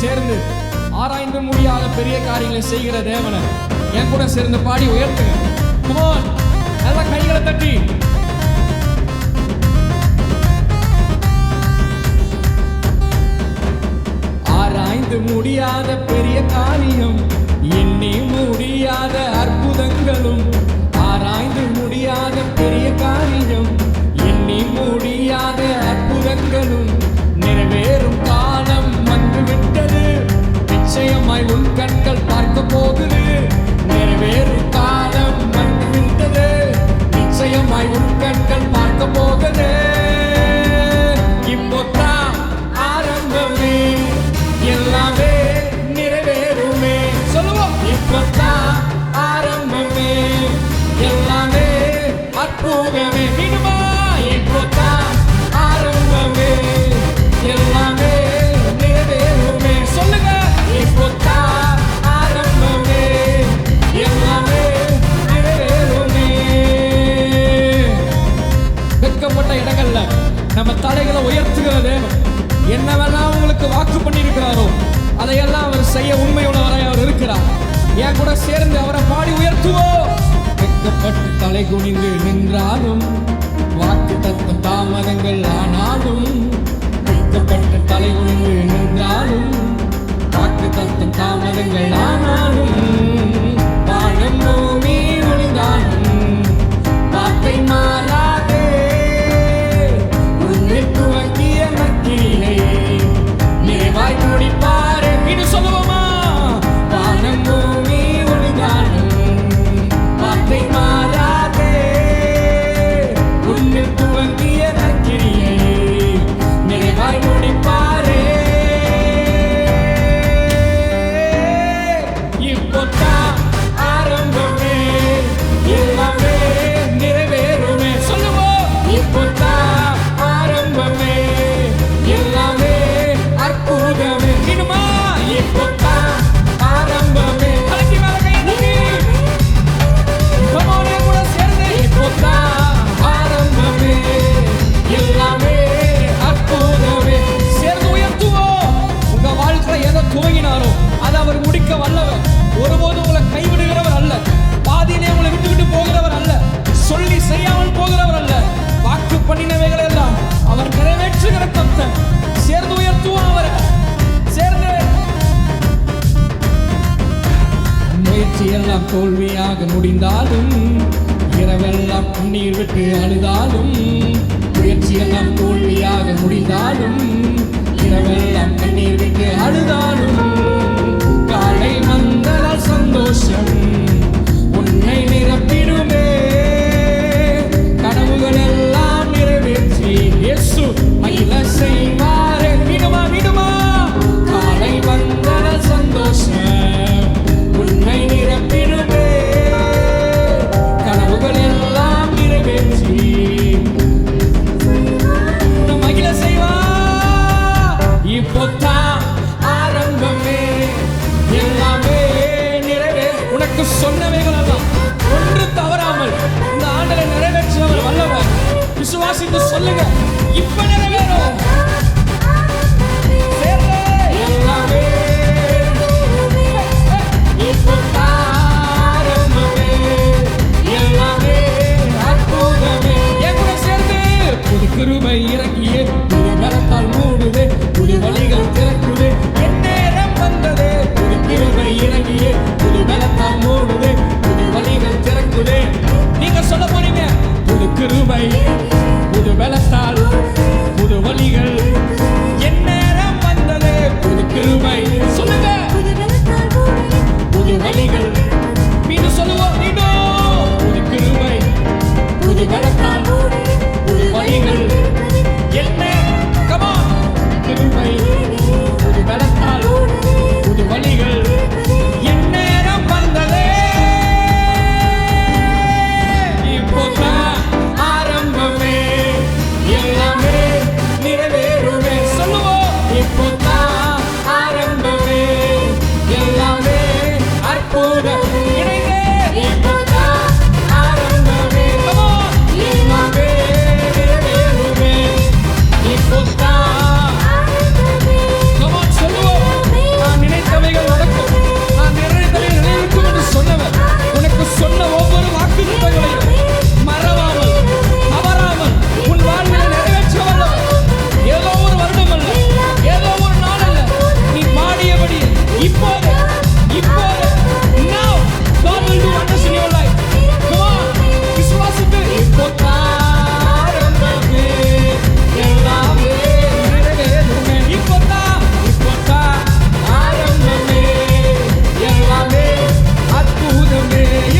சேர்ந்து ஆராய்ந்து முடியாத பெரிய காரியங்களை செய்கிற தேவனை என் கூட சேர்ந்து பாடி உயர்த்துங்க. Come நல்லா கைகளை தட்டி. ஆராய்ந்து முடியாத பெரிய காரியம் எண்ணி முடியாத அற்புதங்கள். உன் கண்கள் பார்க்க போகுது நிறைவேறும் காலம் வந்துவிட்டது நிச்சயமாய் உன் கண்கள் பார்க்க போகுது இப்போதான் ஆரம்பமே. எல்லாமே நிறைவேறுமே. சொல்லுவோம். இப்போதான் ஆரம்பமே. எல்லாமே அற்புதமே. கூட சேர்ந்து அவரை பாடி உயர்த்துவோம். வெட்கப்பட்டு தலை குனிந்து நின்றாலும் வாக்கு தத்துவம் தாமதங்கள் ஆனாலும் முயற்சி எல்லாம் தோல்வியாக முடிந்தாலும் இரவெல்லாம் கண்ணீர் விட்டு அழுதாலும் முயற்சி எல்லாம் தோல்வியாக முடிந்தாலும் இரவெல்லாம் கண்ணீர் விட்டு அழுதாலும் காலை வந்ததால் சந்தோஷம் உன்னை நிரப்பிடுமே. me.